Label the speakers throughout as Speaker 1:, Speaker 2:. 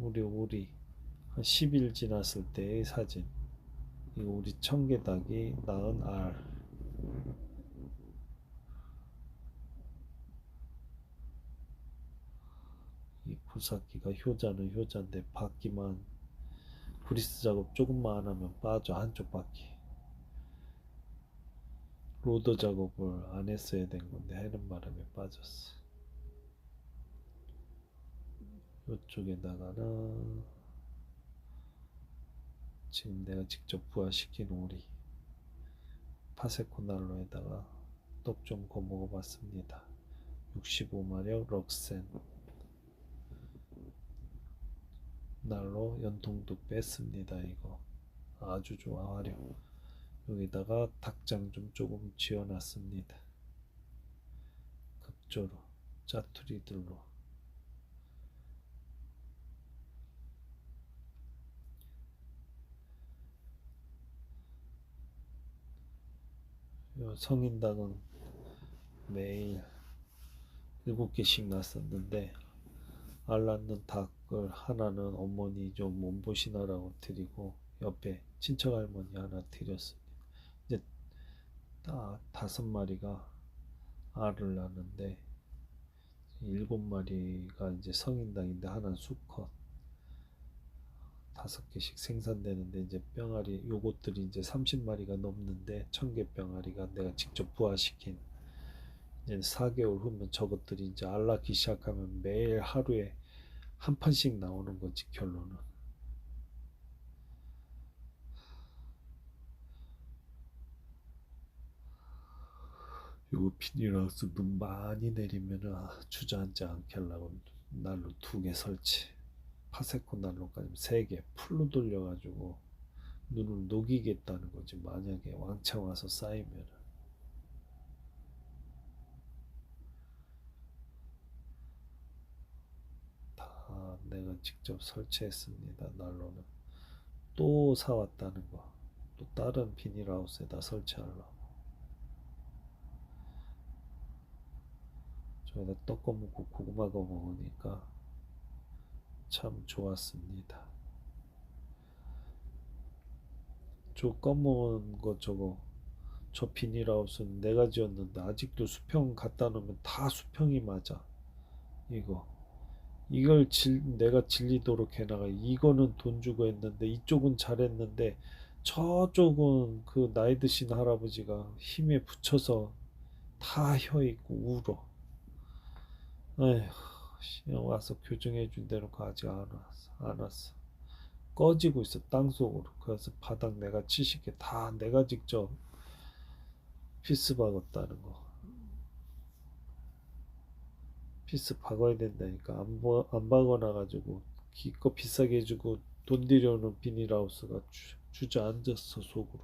Speaker 1: 우리 우리 한 10일 지났을 때의 사진. 이거 우리 청개닭이 낳은 알. 이 굴삭기가 효자는 효자인데 바퀴만 브리스 작업 조금만 안 하면 빠져 한쪽 바퀴 로더 작업을 안 했어야 된 건데 하는 바람에 빠졌어 이쪽에다가는 지금 내가 직접 부화시킨 오리 파세코 난로에다가 떡 좀 거먹어 봤습니다. 65마력 럭센. 날로 연통도 뺐습니다 이거. 아주 좋아 활용 여기다가 닭장 좀 조금 지어놨습니다. 급조로 짜투리들로 성인닭은 매일 일곱 개씩 났었는데 알 낳는 닭을 하나는 어머니 좀 몸보시느라고 드리고 옆에 친척 할머니 하나 드렸습니다. 이제 딱 다섯 마리가 알을 낳는데 일곱 마리가 이제 성인닭인데 하나는 수컷 다섯 개씩 생산되는데 이제 병아리 요것들이 이제 30마리가 넘는데 청개 병아리가 내가 직접 부화시킨 이제 4개월 후면 저것들이 이제 알 낳기 시작하면 매일 하루에 한 판씩 나오는 거지 결론은. 요거 비닐하우스 눈 많이 내리면은 아, 주저앉지 않게 하려고 난로 두 개 설치 파세코 난로까지 세 개 풀로 돌려가지고 눈을 녹이겠다는 거지 만약에 왕창 와서 쌓이면은 다 내가 직접 설치했습니다. 난로는 또 사왔다는 거. 또 다른 비닐하우스에다 설치하려고. 저희가 떡 꺼먹고 고구마 꺼먹으니까 참 좋았습니다. 저 꺼먹은 거 저거 저 비닐하우스는 내가 지었는데 아직도 수평 갖다 놓으면 다 수평이 맞아. 이거. 이걸 질, 내가 질리도록 해나가. 이거는 돈 주고 했는데, 이쪽은 잘했는데, 저쪽은 그 나이 드신 할아버지가 힘에 붙여서 다 혀 있고 울어. 에휴, 씨, 와서 교정해 준 대로 왔어. 안 왔어. 꺼지고 있어, 땅속으로. 그래서 바닥 내가 70개 다 내가 직접 피스 박았다는 거. 피스 박아야 된다니까 안, 버- 안 박아놔가지고 기껏 비싸게 해주고 돈 들여오는 비닐하우스가 주, 주저앉았어 속으로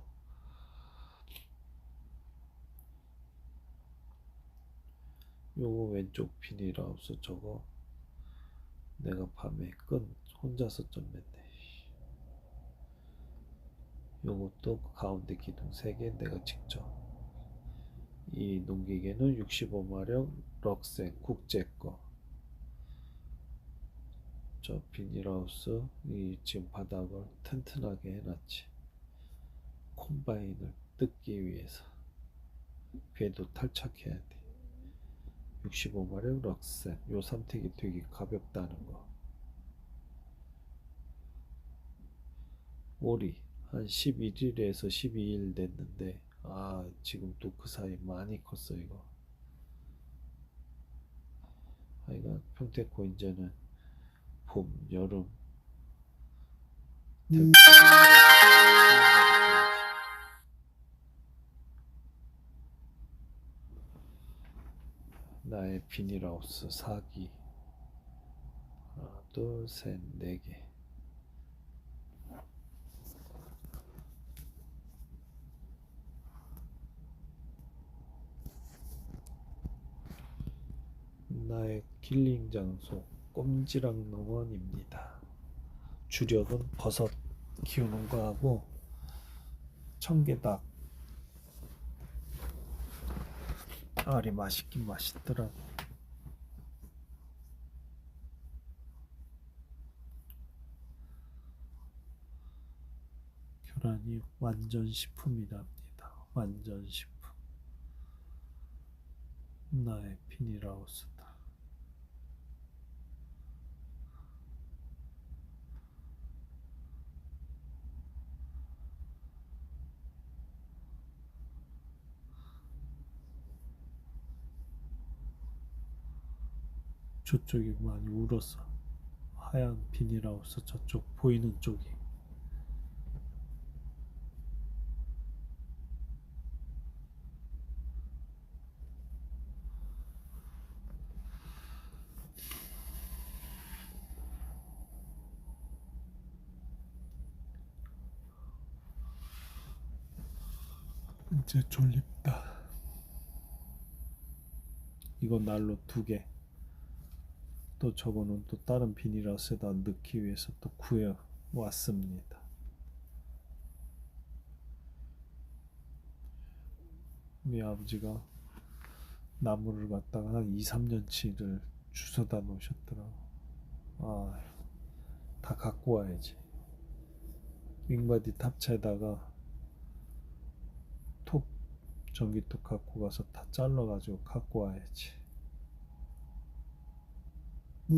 Speaker 1: 요거 왼쪽 비닐하우스 저거 내가 밤에 끈 혼자서 좀 맸네 요것도 가운데 기둥 3개 내가 직접 이 농기계는 65마력 럭센 국제 거. 저 비닐하우스 이 지금 바닥을 튼튼하게 해놨지. 콤바인을 뜯기 위해서 궤도 탈착해야 돼. 65마력 럭센 요 삼택이 되게 가볍다는 거. 오리 한 11일에서 12일 됐는데 아 지금 또 그 사이 많이 컸어 이거. 하여간 평택고 이제는 봄 여름. 될- 나의 비닐하우스 사기 하나 둘셋네 개 나의 킬링 장소 꼼지락 농원입니다. 주력은 버섯 키우는 거하고 청개닭 알이 맛있긴 맛있더라고. 계란이 완전 식품이랍니다. 완전 식품. 나의 비닐하우스 저쪽이 많이 울었어. 하얀 비닐하우스 저쪽 보이는 쪽이. 이제 졸립다. 이거 난로 두 개. 또 저거는 또 다른 비닐하우스에다 넣기 위해서 또 구해 왔습니다. 우리 아버지가 나무를 갖다가 한 2, 3년치를 주워다 놓으셨더라고. 아, 다 갖고 와야지. 윙바디 탑차에다가 톱 전기톱 갖고 가서 다 잘라가지고 갖고 와야지. 아,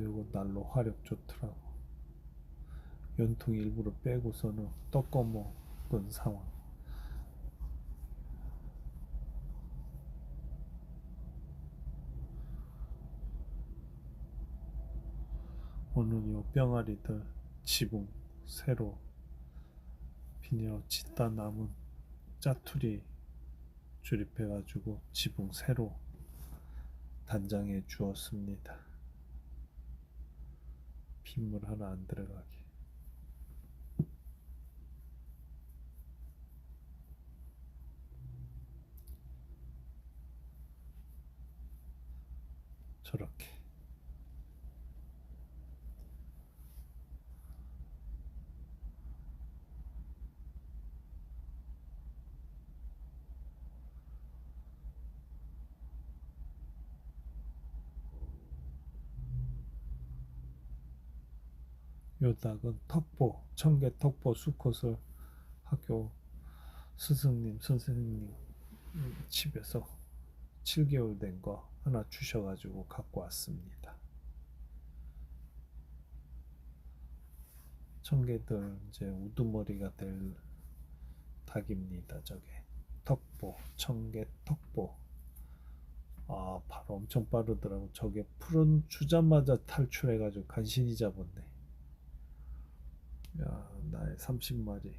Speaker 1: 요거 난로 화력 좋더라고. 연통 일부러 빼고서는 떡꺼 먹은 상황. 오늘 요 병아리들 지붕 새로 비닐 짓다 남은 짜투리 조립해가지고 지붕 새로 단장해 주었습니다. 빗물 하나 안 들어가게. 저렇게. 요 닭은 턱보, 청계 턱보 수컷을 학교 스승님, 선생님 집에서 7개월 된 거 하나 주셔가지고 갖고 왔습니다. 청개들 이제 우두머리가 될 닭입니다. 저게 턱보, 청개 턱보. 아, 바로 엄청 빠르더라고. 저게 풀은 주자마자 탈출해가지고 간신히 잡았네. 야, 나의 30마리,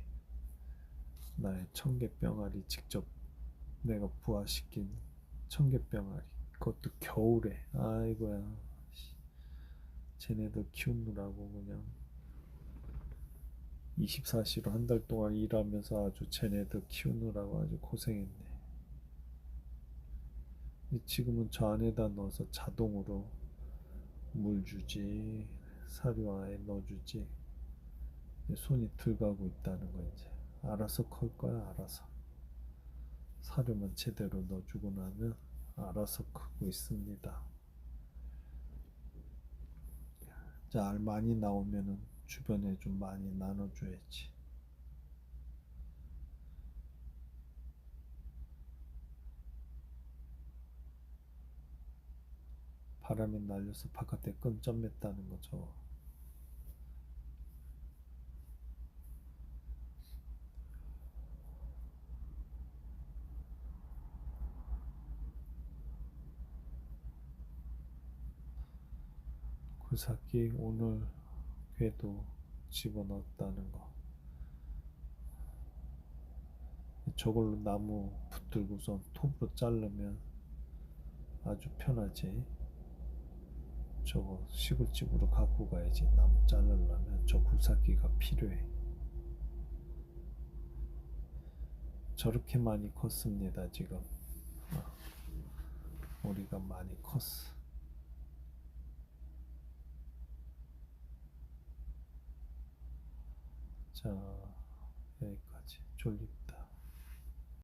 Speaker 1: 나의 청개병아리 직접 내가 부화시킨 청개병아리. 그것도 겨울에. 아이고야. 씨. 쟤네들 키우느라고 그냥 24시로 한 달 동안 일하면서 아주 쟤네들 키우느라고 아주 고생했네. 지금은 저 안에다 넣어서 자동으로 물 주지, 사료화에 넣어주지. 이제 손이 들어가고 있다는 거 이제 알아서 클 거야 알아서 사료만 제대로 넣어주고 나면 알아서 크고 있습니다. 자, 알 많이 나오면은 주변에 좀 많이 나눠줘야지. 바람에 날려서 바깥에 끈 점 맸다는 거죠. 굴삭기 오늘 궤도 집어넣었다는 거. 저걸로 나무 붙들고선 톱으로 자르면 아주 편하지. 저거 시골집으로 갖고 가야지. 나무 자르려면 저 굴삭기가 필요해. 저렇게 많이 컸습니다, 지금. 어, 우리가 많이 컸어. 자, 여기까지. 졸립.